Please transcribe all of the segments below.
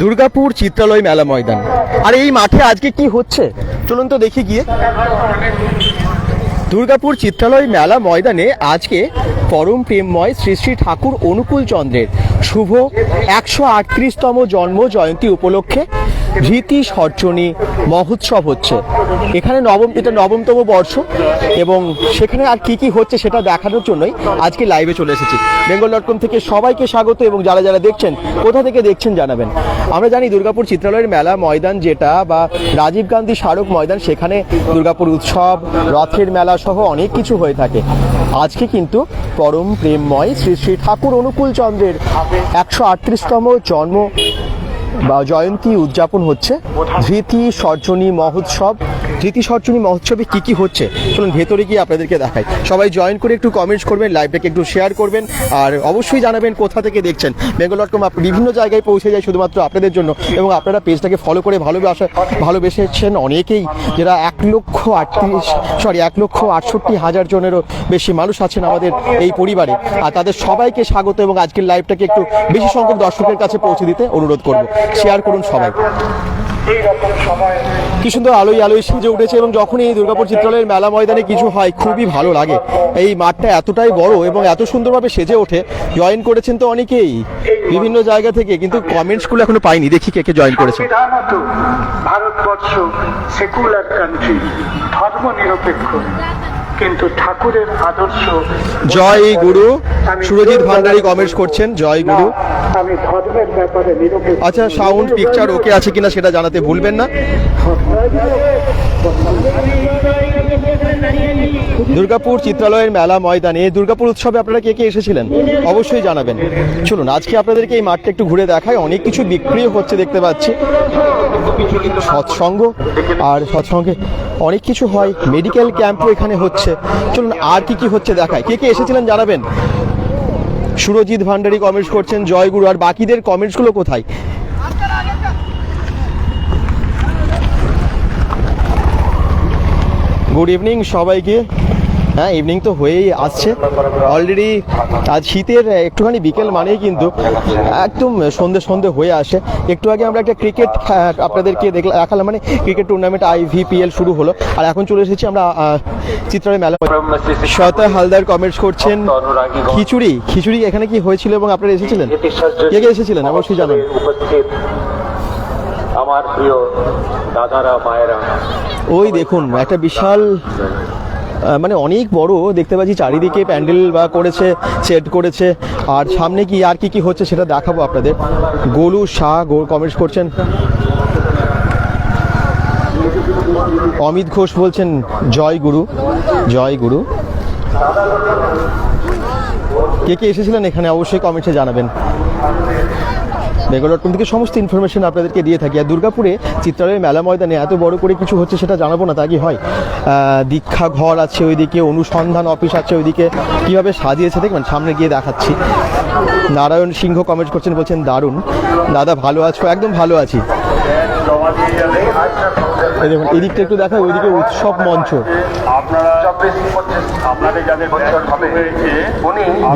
দুর্গাপুর চিত্রালয় মেলা ময়দান। আর এই মাঠে আজকে কি হচ্ছে? চলুন তো দেখি গিয়ে। দুর্গাপুর চিত্রালয় মেলা ময়দানে আজকে পরম প্রেমময় শ্রী শ্রী ঠাকুর অনুকূল চন্দ্রের শুভ একশো আটত্রিশতম জন্ম জয়ন্তী উপলক্ষে রীতি সর্জনী মহোৎসব হচ্ছে। এখানে নবম, এটা নবমতম বর্ষ এবং সেখানে আর কি কি হচ্ছে সেটা দেখানোর জন্যই আজকে লাইভে চলে এসেছি। বেঙ্গল ডট কম থেকে সবাইকে স্বাগত এবং যারা যারা দেখছেন, কোথা থেকে দেখছেন জানাবেন। আমরা জানি দুর্গাপুর চিত্রালয়ের মেলা ময়দান যেটা বা রাজীব গান্ধী স্মারক ময়দান, সেখানে দুর্গাপুর উৎসব, রথের মেলা সহ অনেক কিছু হয়ে থাকে। আজকে কিন্তু পরম প্রেমময় শ্রী শ্রী ঠাকুর অনুকূল চন্দ্রের একশো আটত্রিশতম জন্ম বা জয়ন্তী উদযাপন হচ্ছে ধৃতি সর্জনী মহোৎসব ধৃতি সর্জনী মহোৎসবে কি কি হচ্ছে? চলুন ভেতরে গিয়ে আপনাদেরকে দেখাই। সবাই জয়েন করে একটু কমেন্টস করবেন লাইভটাকে একটু শেয়ার করবেন, আর অবশ্যই জানাবেন কোথা থেকে দেখছেন। বেঙ্গল ডট কম বিভিন্ন জায়গায় পৌঁছে যায় শুধুমাত্র আপনাদের জন্য, এবং আপনারা পেজটাকে ফলো করে ভালোবাসা ভালোবেসেছেন অনেকেই, যারা এক লক্ষ আটত্রিশ সরি এক লক্ষ আটষট্টি হাজার জনেরও বেশি মানুষ আছেন আমাদের এই পরিবারে। আর তাদের সবাইকে স্বাগত, এবং আজকের লাইভটাকে একটু বেশি সংখ্যক দর্শকের কাছে পৌঁছে দিতে অনুরোধ করব। শেয়ার করুন সবাই। কি সুন্দর আলোয় আলোয় সেজে উঠেছে এবং যখনই এই দুর্গাপুর চিত্রালয়ের মেলা ময়দানে কিছু হয়, খুবই ভালো লাগে। এই মাঠটা এতটাই বড় এবং এত সুন্দরভাবে সেজে ওঠে জয়েন করেছেন তো অনেকেই, বিভিন্ন জায়গা থেকে, কিন্তু কমেন্টসগুলো এখনও পাইনি। দেখি কে কে জয়েন করেছে। ভারতবর্ষ সেকুলার কান্ট্রি ধর্ম নিরপেক্ষ কিন্তু ঠাকুরের আদর্শ জয় গুরু। সুরজিৎ ভান্ডারী কমেন্টস করছেন। জয় গুরু। আমি ধর্মের ব্যাপারে নিরপেক্ষ। আচ্ছা সাউন্ড পিকচার ওকে আছে কিনা সেটা জানাতে ভুলবেন না। দুর্গাপুর চিত্রালয়ের মেলা ময়দানে দুর্গাপুর উৎসবে আপনারা কে কে এসেছিলেন? অবশ্যই জানাবেন। চলুন, আজকে আপনাদেরকে এই মাঠটা একটু ঘুরে দেখায়। অনেক কিছু বিক্রিও হচ্ছে, দেখতে পাচ্ছি। সৎসঙ্গ আর সৎসঙ্গে অনেক কিছু হয়। মেডিকেল ক্যাম্পও এখানে হচ্ছে। চলুন, আর কি কি হচ্ছে দেখায়। কে কে এসেছিলেন জানাবেন? সুরজিৎ ভান্ডারী কমেন্টস করছেন, জয়গুরু। আর বাকিদের কমেন্টসগুলো কোথায়? গুড ইভিনিং সবাইকে। হ্যাঁ ইভিনিং তো হয়েই আসছে। অলরেডি আজ শীতের একটুখানি বিকেল মানেই কিন্তু একদম সন্ধে সন্ধে হয়ে আসে। একটু আগে আমরা একটা ক্রিকেট আপনাদেরকে দেখলাম দেখালাম মানে ক্রিকেট টুর্নামেন্ট আইভিপিএল শুরু হলো। আর এখন চলে এসেছি আমরা চিত্রালয় মেলা শতা হালদার কমেন্টস করছেন। খিচুড়ি খিচুড়ি এখানে কি হয়েছিল এবং আপনারা এসেছিলেন? কে কে এসেছিলেন? অবশ্যই জানান আমার প্রিয় দাদারা, মায়েরা। ওই দেখুন, একটা বিশাল মানে অনেক বড় দেখতে পাচ্ছি, চারিদিকে প্যান্ডেল বা করেছে, সেট করেছে। আর সামনে কি, আর কি কি হচ্ছে সেটা দেখাবো আপনাদের। গোলু শাহ কমেন্টস করছেন। অমিত ঘোষ বলছেন, জয় গুরু জয় গুরু। কে কে এসেছিলেন এখানে অবশ্যই কমেন্টসে জানাবেন। বেঙ্গল ডট কম থেকে সমস্ত ইনফরমেশন আপনাদেরকে দিয়ে থাকি। আর দুর্গাপুরে চিত্রালয়ের মেলা ময়দানে এত বড় করে কিছু হচ্ছে সেটা জানাব না, তা কি হয়? দীক্ষা ঘর আছে ওইদিকে, অনুসন্ধান অফিস আছে ওইদিকে। কীভাবে সাজিয়েছে দেখবেন, সামনে গিয়ে দেখাচ্ছি। নারায়ণ সিংহ কমেন্ট করছেন, বলছেন, দারুণ। দাদা ভালো আছো? একদম ভালো আছি। এই দেখুন, এদিকটা একটু দেখা ওইদিকে উৎসব মঞ্চ।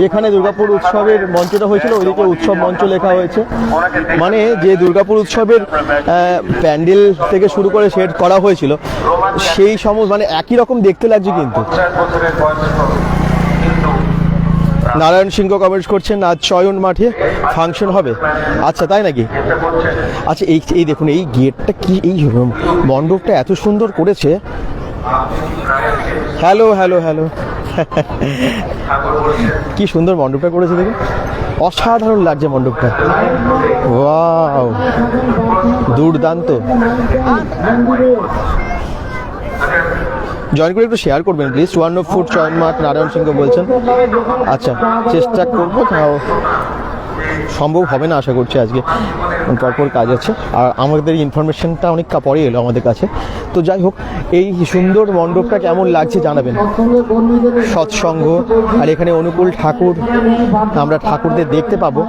যেখানে দুর্গাপুর উৎসবের মঞ্চটা হয়েছিল, ওইদিকে উৎসব মঞ্চ লেখা হয়েছে। মানে যে দুর্গাপুর উৎসবের প্যান্ডেল থেকে শুরু করে সেট করা হয়েছিল, সেই সমস্ত মানে একই রকম দেখতে লাগছে কিন্তু। নারায়ণ সিংহ কমেন্টস করছেন, আজ চয়ন মাঠে ফাংশন হবে। আচ্ছা তাই নাকি? আচ্ছা এই এই দেখুন, এই গেটটা কি, এই মণ্ডপটা এত সুন্দর করেছে। হ্যালো হ্যালো হ্যালো কি সুন্দর মণ্ডপটা করেছে দেখুন। অসাধারণ লাগছে মণ্ডপটা। ওয়াও দুর্দান্ত। জয়েন করে একটু শেয়ার করবেন প্লিজ সুয়ান্ন ফুট চয়ন মাঠ নারায়ণ সিংহ বলছেন। আচ্ছা চেষ্টা করব, তাও সম্ভব হবে না আশা করছি আজকে। পরপর কাজ আছে। আর আমাদের ইনফরমেশনটা অনেক পরে এলো আমাদের কাছে। তো যাই হোক, এই সুন্দর মণ্ডপটা কেমন লাগছে জানাবেন। সৎসঙ্গ, আর এখানে অনুকূল ঠাকুর, আমরা ঠাকুরদের দেখতে পাবো।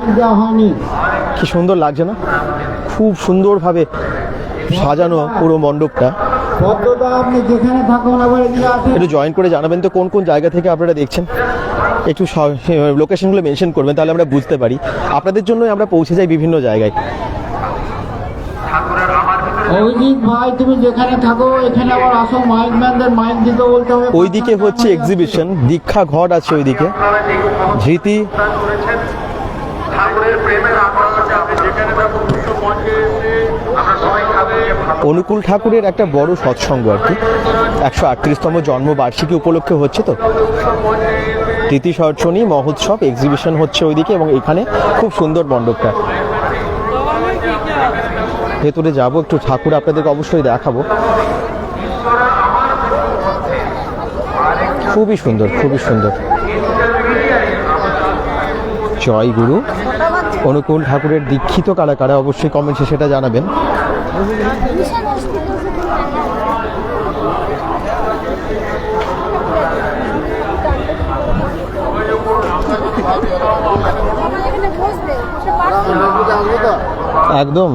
কি সুন্দর লাগছে না? খুব সুন্দরভাবে সাজানো পুরো মণ্ডপটা। একটু জয়েন করে জানাবেন তো কোন কোন জায়গা থেকে আপনারা দেখছেন? একটু লোকেশনগুলো মেনশন করবেন তাহলে আমরা বুঝতে পারি। আপনাদের জন্যই আমরা পৌঁছে যাই বিভিন্ন জায়গায়। অভিজিৎ ভাই তুমি যেখানে থাকো এখানে আবার আসো মাইক ম্যানদের মাইক দিতে বলতে হবে। ওইদিকে হচ্ছে এক্সিবিশন দীক্ষা ঘট আছে ওইদিকে। ধৃতি। ঠাকুরের প্রেমের অনুকূল ঠাকুরের একটা বড় সৎসঙ্গ আর কি। একশো আটত্রিশতম জন্মবার্ষিকী উপলক্ষে হচ্ছে তো। তিথি সরচনী মহোৎসব এক্সিবিশন হচ্ছে ওইদিকে এবং এখানে খুব সুন্দর মণ্ডপটা। ভেতরে যাব, একটু ঠাকুর আপনাদেরকে অবশ্যই দেখাবো। খুবই সুন্দর খুবই সুন্দর। জয় গুরু। অনুকূল ঠাকুরের দীক্ষিত কারা কারা, অবশ্যই কমেন্টসে সেটা জানাবেন। একদম।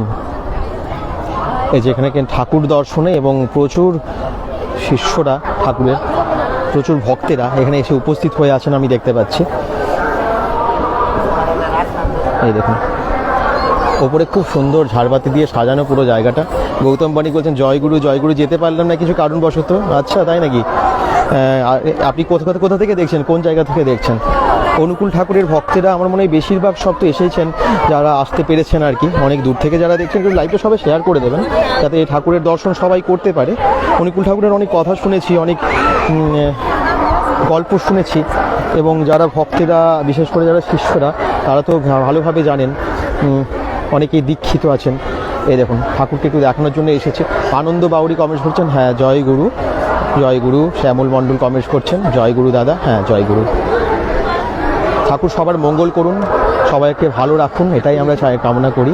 এই যে এখানে ঠাকুর দর্শনে এবং প্রচুর শিষ্যরা ঠাকুরের, প্রচুর ভক্তেরা এখানে এসে উপস্থিত হয়ে আছেন আমি দেখতে পাচ্ছি। এই দেখুন। ওপরে খুব সুন্দর ঝাড়বাতি দিয়ে সাজানো পুরো জায়গাটা। গৌতম বাণী বলছেন জয়গুরু জয়গুরু যেতে পারলাম না, কিছু কারণবশত। আচ্ছা তাই নাকি? আপনি কোথা, কোথা- থেকে দেখছেন? কোন জায়গা থেকে দেখছেন? অনুকূল ঠাকুরের ভক্তেরা আমার মনে হয় বেশিরভাগ সব তো এসেছেন, যারা আসতে পেরেছেন আর কি। অনেক দূর থেকে যারা দেখছেন, একটু লাইভটা সবাই শেয়ার করে দেবেন, যাতে এই ঠাকুরের দর্শন সবাই করতে পারে। অনুকূল ঠাকুরের অনেক কথা শুনেছি, অনেক গল্প শুনেছি। এবং যারা ভক্তেরা, বিশেষ করে যারা শিষ্যরা, তারা তো ভালোভাবে জানেন অনেকেই দীক্ষিত আছেন। এই দেখুন, ঠাকুরকে একটু দেখানোর জন্য এসেছে। আনন্দ বাউরি কমেন্টস করছেন হ্যাঁ জয় গুরু জয় গুরু। শ্যামল মণ্ডল কমেন্টস করছেন, জয় গুরু দাদা হ্যাঁ জয় গুরু। ঠাকুর সবার মঙ্গল করুন, সবাইকে ভালো রাখুন, এটাই আমরা কামনা করি।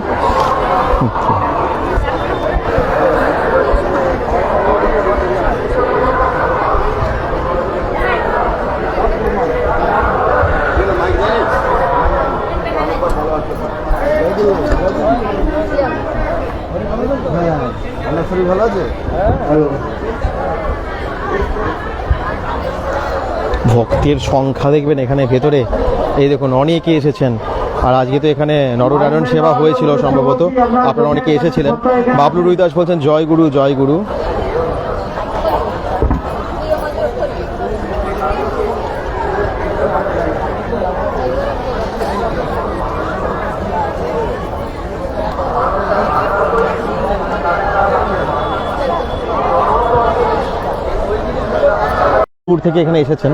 ভক্তের সংখ্যা দেখবেন এখানে ভেতরে। এই দেখুন, অনেকে এসেছেন। আর আজকে তো এখানে নরনারায়ণ সেবা হয়েছিল সম্ভবত। আপনারা অনেকে এসেছিলেন। বাবলু রুইদাস বলছেন, জয় গুরু জয় গুরু। থেকে এখানে এসেছেন।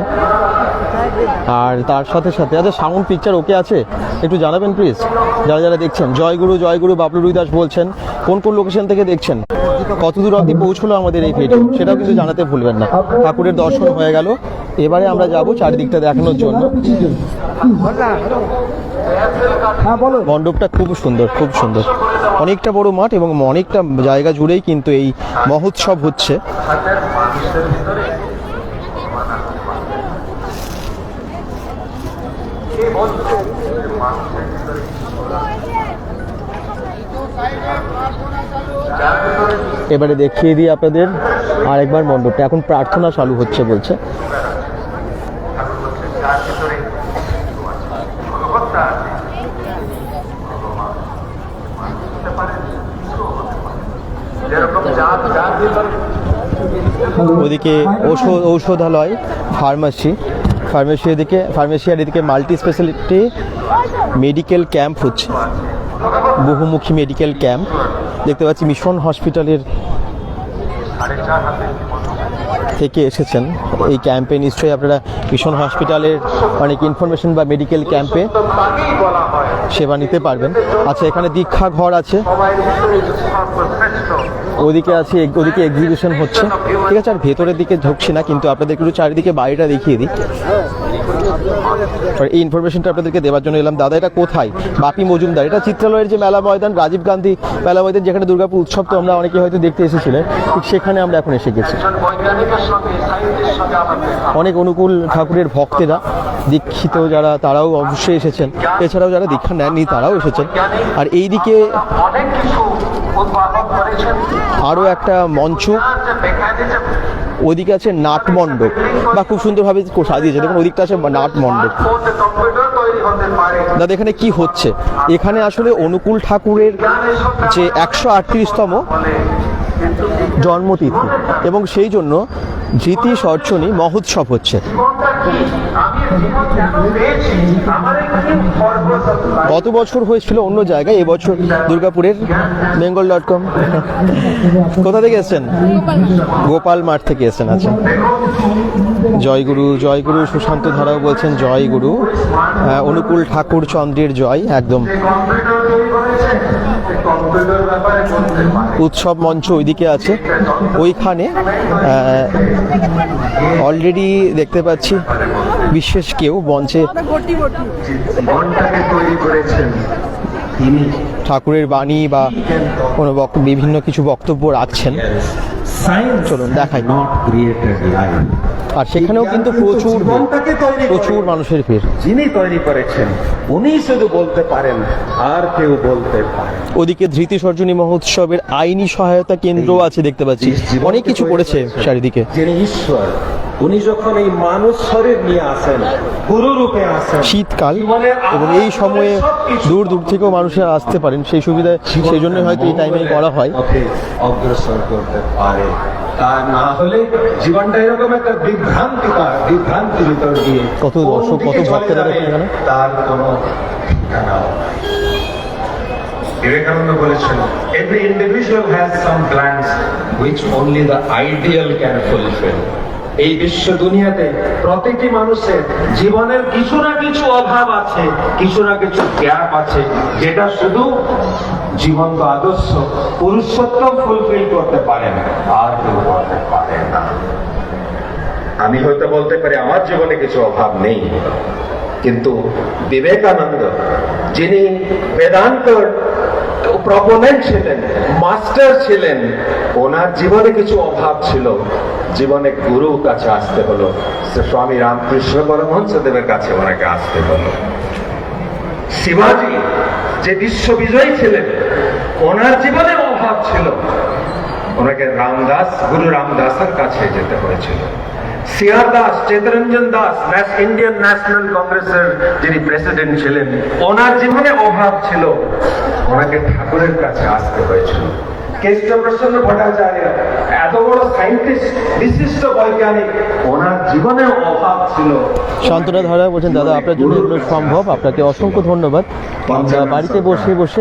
আর তার সাথে সাথে আচ্ছা সাউন্ড পিকচার ওকে আছে? একটু জানাবেন প্লিজ যারা যারা দেখছেন জয়গুরু জয়গুরু বাবলু রুইদাস বলছেন কোন কোন লোকেশন থেকে দেখছেন? কত দূর অবধি পৌঁছলো আমাদের এই ভিডিও সেটাও কিন্তু জানাতে ভুলবেন না। ঠাকুরের দর্শন হয়ে গেল। এবারে আমরা যাব চারিদিকটা দেখানোর জন্য। হ্যাঁ মণ্ডপটা খুব সুন্দর খুব সুন্দর। অনেকটা বড় মাঠ এবং অনেকটা জায়গা জুড়েই কিন্তু এই মহোৎসব হচ্ছে। এবারে দেখিয়ে দিই আপনাদের আরেকবার মণ্ডপটা। এখন প্রার্থনা চালু হচ্ছে বলছে। ওদিকে ঔষধ ঔষধালয় ফার্মাসি ফার্মেসি এদিকে ফার্মেসি আর এদিকে মাল্টি স্পেশালিটি মেডিকেল ক্যাম্প হচ্ছে। বহুমুখী মেডিকেল ক্যাম্প। দেখতে পাচ্ছি মিশন হসপিটালের থেকে এসেছেন। এই ক্যাম্পে নিশ্চয়ই আপনারা মিশন হসপিটালের অনেক ইনফরমেশন বা মেডিকেল ক্যাম্পে সেবা নিতে পারবেন। আচ্ছা এখানে দীক্ষা ঘর আছে। ওদিকে আছে, ওদিকে এক্সিবিশন হচ্ছে। ঠিক আছে, আর ভেতরের দিকে ঢুকছি না, কিন্তু আপনাদের একটু চারিদিকে বাড়িটা দেখিয়ে দিই। এই ইনফরমেশনটা আপনাদেরকে দেওয়ার জন্য এলাম। দাদা, এটা কোথায়? বাপি মজুমদার। এটা চিত্রালয়ের যে মেলা ময়দান, রাজীব গান্ধী মেলা ময়দান, যেখানে দুর্গাপুর উৎসব তো আমরা অনেকে হয়তো দেখতে এসেছিলেন, ঠিক সেখানে আমরা এখন এসে গেছি। অনেক অনুকূল ঠাকুরের ভক্তেরা, দীক্ষিত যারা, তারাও অবশ্যই এসেছেন। এছাড়াও যারা দীক্ষা নেননি, তারাও এসেছেন। আর এইদিকে আরও একটা মঞ্চ। ওদিকে আছে নাটমণ্ডপ। বা খুব সুন্দরভাবে সাজিয়েছে। দেখুন, ওদিকটা আছে নাটমণ্ডপ। দাদা, এখানে কি হচ্ছে? এখানে আসলে অনুকূল ঠাকুরের যে একশো আটত্রিশতম জন্মতিথি। এবং সেই জন্য ধৃতি সর্চনী মহোৎসব হচ্ছে। গত বছর হয়েছিল অন্য জায়গায়, এবছর দুর্গাপুরের বেঙ্গল ডট কম। কোথা থেকে এসেছেন? গোপাল মাঠ থেকে এসেছেন আচ্ছা। জয়গুরু জয়গুরু সুশান্ত ধারাও বলছেন, জয়গুরু। অনুকূল ঠাকুর চন্দ্রের জয়, একদম। উৎসব মঞ্চ ওইদিকে আছে। ওইখানে অলরেডি দেখতে পাচ্ছি বিশেষ কেউ মঞ্চে ঠাকুরের বাণী বা কোনো বিভিন্ন কিছু বক্তব্য রাখছেন। চলুন দেখাই. আর সেখানেও কিন্তু প্রচুর প্রচুর মানুষের ভিড়। যিনি তৈরি করেছেন উনি শুধু বলতে পারেন আর কেউ বলতে পারে ওদিকে ধৃতি সর্জনী মহোৎসবের আইনি সহায়তা কেন্দ্র আছে দেখতে পাচ্ছি। অনেক কিছু করেছে চারিদিকে। যিনি ঈশ্বর উনি যখন এই মানুষ শরীর নিয়ে আসেন গুরু রূপে আসেন শীতকাল এবং এই সময়ে দূর দূর থেকেও মানুষেরা আসতে পারেন। সেই সুবিধায় সেই জন্য হয়তো এই টাইমে করা হয়। অগ্রসর করতে পারে। তা না হলে জীবনটা এরকম একটা বিভ্রান্তি বিভ্রান্তির ভিতর দিয়ে কত দর্শক, কত ভক্তরা তার কোনো ঠিকানাও বিবেকানন্দ বলেছেন every individual has some plans which only the ideal can fulfill. এই বিশ্ব দুনিয়াতে প্রতিটি মানুষের জীবনের কিছু না কিছু অভাব আছে, কিছু না কিছু গ্যাপ আছে, যেটা শুধু জীবন্ত আদর্শ পুরুষোত্তম ফুলফিল করতে পারেন আর কেউ করতে পারে না। আমি হয়তো বলতে পারি আমার জীবনে কিছু অভাব নেই, কিন্তু বিবেকানন্দ, যিনি বেদান্তর প্রপোনেন্ট ছিলেন মাস্টার ছিলেন, ওনার জীবনে কিছু অভাব ছিল। জীবনে গুরু কাছে আসতে হলো স্বামী রামকৃষ্ণ পরমহংস দেবের কাছে ওনাকে আসতে হলো। শিবাজি যে বিশ্ব বিজয়ী ছিলেন, ওনার জীবনে অভাব ছিল। ওনাকে রামদাস, গুরু রামদাসের কাছে যেতে হয়েছিল। দাস দাস ইন্ডিয়ান ন্যাশনাল যিনি প্রেসিডেন্ট ছিলেন, ওনার জীবনে অভাব ছিল। ওনাকে ঠাকুরের কাছে আসতে হয়েছিল। কেষ্টপ্রসন্ন ভট্টাচার্য এত বড় সাইন্টিস্ট বিশিষ্ট বৈজ্ঞানিক ওনার জীবনে অভাব ছিল। শান্তনা ধারা বলছেন দাদা আপনার জন্য এগুলো সম্ভব। আপনাকে অসংখ্য ধন্যবাদ। আমরা বাড়িতে বসে বসে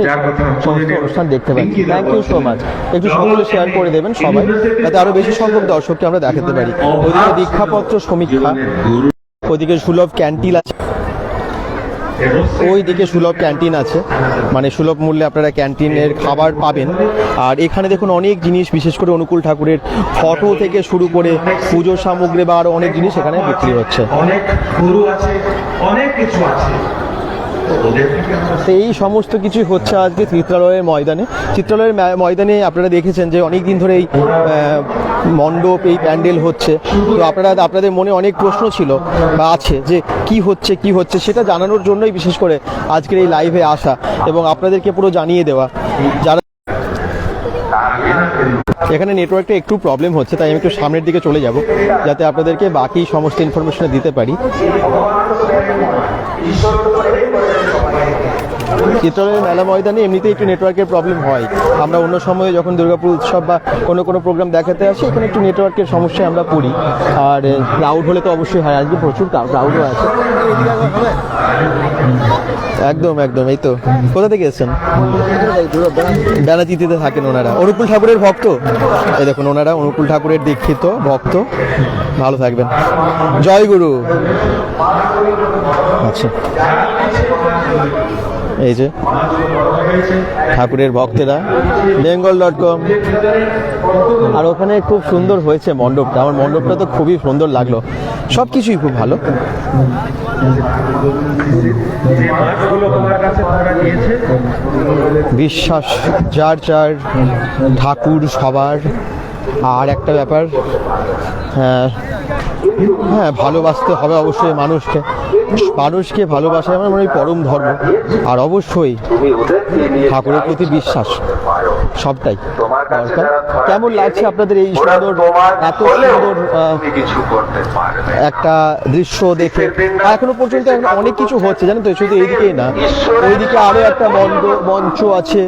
সমস্ত অনুষ্ঠান দেখতে পাচ্ছি। থ্যাংক ইউ সো মাচ একটু সকলে শেয়ার করে দেবেন সবাই। যাতে আরও বেশি সংখ্যক দর্শককে আমরা দেখাতে পারি। ওদিকে দীক্ষাপত্র সমীক্ষা। ওদিকে সুলভ ক্যান্টিন আছে। ওই দিকে সুলভ ক্যান্টিন আছে। মানে সুলভ মূল্যে আপনারা ক্যান্টিনের খাবার পাবেন। আর এখানে দেখুন অনেক জিনিস, বিশেষ করে অনুকূল ঠাকুরের ফটো থেকে শুরু করে পুজোর সামগ্রী বা আরও অনেক জিনিস এখানে বিক্রি হচ্ছে। অনেক গুরু আছে, অনেক কিছু আছে। তো এই সমস্ত কিছুই হচ্ছে আজকে চিত্রালয়ের ময়দানে। চিত্রালয়ের ময়দানে আপনারা দেখেছেন যে অনেক দিন ধরে এই মণ্ডপ, এই প্যান্ডেল হচ্ছে। তো আপনারা, আপনাদের মনে অনেক প্রশ্ন ছিল বা আছে যে কি হচ্ছে কি হচ্ছে সেটা জানানোর জন্যই বিশেষ করে আজকের এই লাইভে আসা এবং আপনাদেরকে পুরো জানিয়ে দেওয়া। যারা এখানে নেটওয়ার্কটা একটু প্রবলেম হচ্ছে, তাই আমি একটু সামনের দিকে চলে যাব, যাতে আপনাদেরকে বাকি সমস্ত ইনফরমেশন দিতে পারি। চিত্রালয়ের মেলা ময়দানে এমনিতেই একটু নেটওয়ার্কের প্রবলেম হয়। আমরা অন্য সময়ে যখন দুর্গাপুর উৎসব বা কোনো কোনো প্রোগ্রাম দেখাতে আসি, এখানে একটু নেটওয়ার্কের সমস্যায় আমরা পড়ি। আর ক্রাউড হলে তো অবশ্যই হয়। আজকে প্রচুর ক্রাউডও আছে। একদম একদম, এই তো। কোথা থেকে এসেছেন? বেনাচিতিতে থাকেন ওনারা। অনুকূল ঠাকুরের ভক্ত? এই দেখুন, ওনারা অনুকূল ঠাকুরের দীক্ষিত ভক্ত। ভালো থাকবেন। জয় গুরু আচ্ছা। এই যে ঠাকুরের ভক্তেরা বেঙ্গল ডট কম আর ওখানে খুব সুন্দর হয়েছে মণ্ডপটা। আমার মণ্ডপটা তো খুবই সুন্দর লাগল। সব কিছুই খুব ভালো। বিশ্বাস, যার যার, ঠাকুর সবার। আর একটা ব্যাপার হ্যাঁ হ্যাঁ ভালোবাসতে হবে অবশ্যই মানুষকে। মানুষকে ভালোবাসা আমার মনে পরম ধর্ম। আর অবশ্যই ঠাকুরের প্রতি বিশ্বাস, সবটাই কেমন লাগছে আপনাদের এই সুন্দর, এত সুন্দর একটা দৃশ্য দেখে? এখনও পর্যন্ত অনেক কিছু হচ্ছে, জানেন তো, শুধু এইদিকেই না। ওইদিকে আরও একটা মঞ্চ মঞ্চ আছে,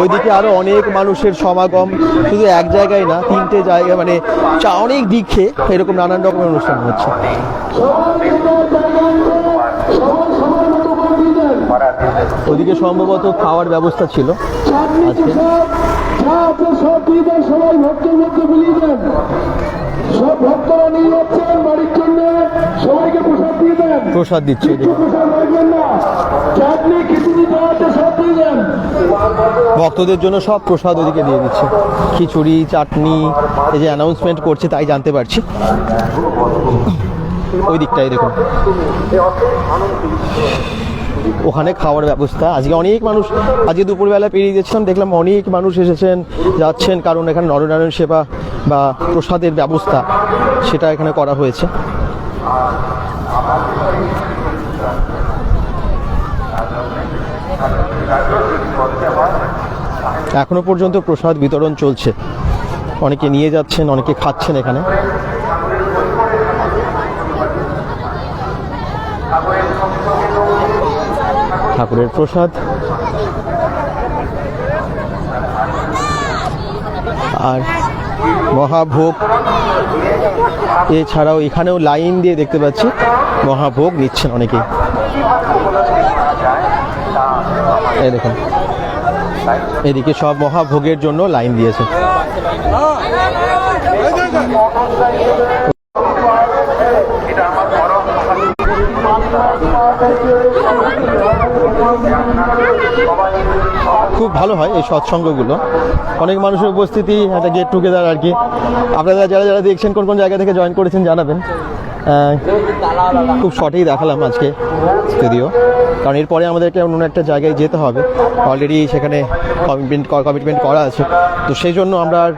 ওইদিকে আরও অনেক মানুষের সমাগম। শুধু এক জায়গায় না, তিনটে জায়গা মানে অনেক দিকে এরকম নানান রকমের অনুষ্ঠান হচ্ছে। ওইদিকে সম্ভবত খাওয়ার ব্যবস্থা ছিল। প্রসাদ দিচ্ছে ভক্তদের জন্য সব প্রসাদ ওদিকে দিয়ে দিচ্ছে। খিচুড়ি, চাটনি, এই যে অ্যানাউন্সমেন্ট করছে তাই জানতে পারছি। ওই দিকটাই দেখুন। ওখানে খাওয়ার ব্যবস্থা। আজকে অনেক মানুষ, আজকে দুপুরবেলা পেরিয়ে গেছিলাম, দেখলাম অনেক মানুষ এসেছেন, যাচ্ছেন, কারণ এখানে নরনারায়ণ সেবা বা প্রসাদের ব্যবস্থা, সেটা এখানে করা হয়েছে। এখনও পর্যন্ত প্রসাদ বিতরণ চলছে। অনেকে নিয়ে যাচ্ছেন, অনেকে খাচ্ছেন এখানে। ঠাকুরের প্রসাদ। আর মহাভোগ, এছাড়াও এখানেও লাইন দিয়ে দেখতে পাচ্ছি, মহাভোগ নিচ্ছেন অনেকেই। এই দেখুন, এদিকে সব মহাভোগের জন্য লাইন দিয়েছে। খুব ভালো হয় এই সৎসঙ্গগুলো। অনেক মানুষের উপস্থিতি, একটা গেট টুগেদার আর কি। আপনারা যারা যারা দেখছেন, কোন কোন জায়গা থেকে জয়েন করেছেন জানাবেন। খুব শর্টেই দেখালাম আজকে যদিও কারণ এরপরে আমাদেরকে অন্য একটা জায়গায় যেতে হবে। অলরেডি সেখানে কমিটমেন্ট কমিটমেন্ট করা আছে। তো সেই জন্য আমরা আর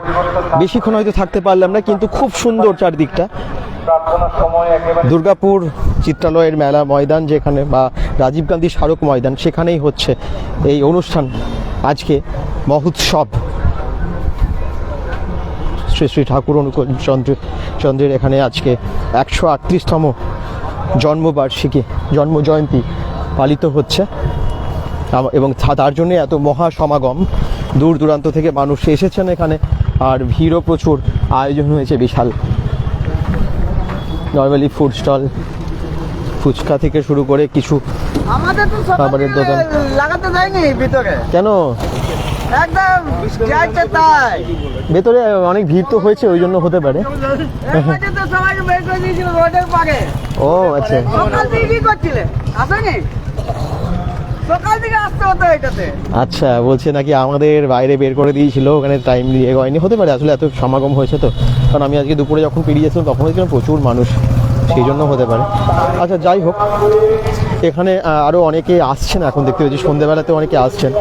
বেশিক্ষণ হয়তো থাকতে পারলাম না, কিন্তু খুব সুন্দর চারদিকটা। দুর্গাপুর চিত্রালয়ের মেলা ময়দান যেখানে বা রাজীব গান্ধী স্মারক ময়দান, সেখানেই হচ্ছে এই অনুষ্ঠান আজকে মহোৎসব। শ্রী শ্রী ঠাকুর অনুকূল চন্দ্র চন্দ্রের এখানে আজকে একশো আটত্রিশতম জন্মবার্ষিকী, জন্ম জয়ন্তী পালিত হচ্ছে। এবং তার জন্য এত মহা সমাগম। দূর দূরান্ত থেকে মানুষ এসেছেন এখানে। আর ভিড়ও প্রচুর। আয়োজন হয়েছে বিশাল। নর্মালি ফুড স্টল ফুচকা থেকে শুরু করে কিছু আমাদের তো খাবারের দোকান। লাগাতে দেয়নি ভিতরে। কেন? একদম তাই। ভেতরে অনেক ভিড় তো হয়েছে ওই জন্য হতে পারে। ও আচ্ছা। সকাল থেকে কি করছিলে। আসেনি? আচ্ছা বলছে নাকি আমাদের বাইরে বের করে দিয়েছিল, ওখানে টাইম দিয়ে হয়নি, হতে পারে, আসলে এত সমাগম হয়েছে তো। কারণ আমি আজকে দুপুরে যখন পেরিয়েছিলাম তখন দেখছিলাম প্রচুর মানুষ, সেই জন্য হতে পারে। আচ্ছা যাই হোক, এখানে আরও আরও অনেকে আসছেন এখন, দেখতে পাচ্ছি সন্ধ্যেবেলাতে অনেকে আসছেন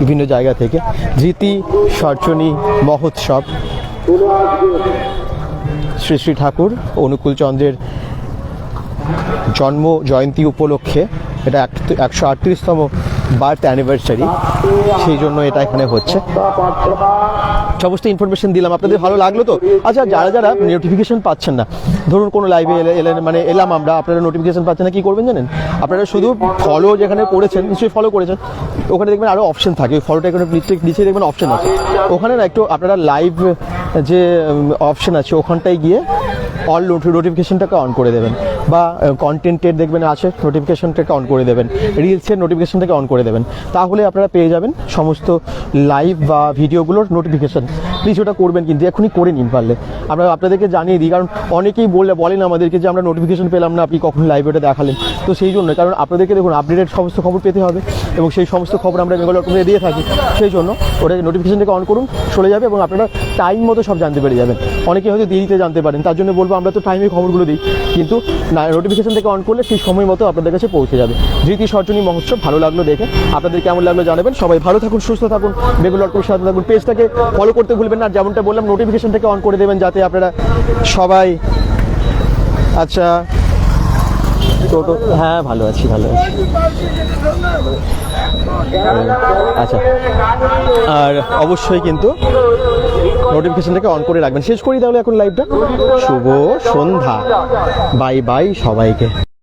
বিভিন্ন জায়গা থেকে। ধৃতি সর্চনী মহোৎসব। শ্রী শ্রী ঠাকুর, অনুকূল চন্দ্রের জন্ম জয়ন্তী উপলক্ষে। এটা এক- একশো আটত্রিশতম বার্থ অ্যানিভার্সারি সেই জন্য এটা এখানে হচ্ছে। সমস্ত ইনফরমেশন দিলাম, আপনাদের ভালো লাগল তো? আচ্ছা যারা যারা নোটিফিকেশন পাচ্ছেন না, ধরুন কোনো লাইভে এলেন মানে এলাম আমরা, আপনারা নোটিফিকেশন পাচ্ছেন না, কি করবেন জানেন? আপনারা শুধু ফলো যেখানে করেছেন, নিশ্চয়ই ফলো করেছেন, ওখানে দেখবেন আরও অপশন থাকে, ওই ফলোটা এখানে নিচে দেখবেন অপশন আছে। ওখানে না একটু আপনারা লাইভ যে অপশন আছে, ওখানটায় গিয়ে অল নোটিফিকেশনটাকে অন করে দেবেন। বা কন্টেন্টের দেখবেন আছে নোটিফিকেশনটাকে অন করে দেবেন। রিলসের নোটিফিকেশনটাকে অন করে দেবেন। তাহলে আপনারা পেয়ে যাবেন সমস্ত লাইভ বা ভিডিওগুলোর নোটিফিকেশান প্লিজ ওটা করবেন কিন্তু এখনই করে নিন পারলে। আমরা আপনাদেরকে জানিয়ে দিই, কারণ অনেকেই বললে বলেন আমাদেরকে যে আমরা নোটিফিকেশন পেলাম না, আপনি কখন লাইভ ওটা দেখালেন। তো সেই জন্য কারণ আপনাদেরকে দেখুন আপডেটেড সমস্ত খবর পেতে হবে এবং সেই সমস্ত খবর আমরা বেঙ্গল ডট দিয়ে থাকি। সেই জন্য ওটা নোটিফিকেশনটাকে অন করুন, চলে যাবে এবং আপনারা টাইম মতো সব জানতে পেরে যাবেন। অনেকে হয়তো দেরিতে জানতে পারেন, তার জন্য বলব আমরা তো টাইমে খবরগুলো দিই, কিন্তু না নোটিফিকেশন থেকে অন করলে সেই সময় মতো আপনাদের কাছে পৌঁছে যাবে। ধৃতি সর্জনী মহোৎসব ভালো লাগল দেখে। আপনাদের কেমন লাগল জানাবেন। সবাই ভালো থাকুন, সুস্থ থাকুন। বেঙ্গল ডট সাথে থাকুন। পেজটাকে ফলো করতে ভুলবেন না। যেমনটা বললাম নোটিফিকেশনটাকে অন করে দেবেন যাতে আপনারা সবাই আচ্ছা টোটো? হ্যাঁ ভালো আছি ভালো আছি। আচ্ছা আর অবশ্যই কিন্তু নোটিফিকেশনটাকে অন করে রাখবেন। শেষ করি তাহলে এখন লাইভটা শুভ সন্ধ্যা। বাই বাই সবাইকে।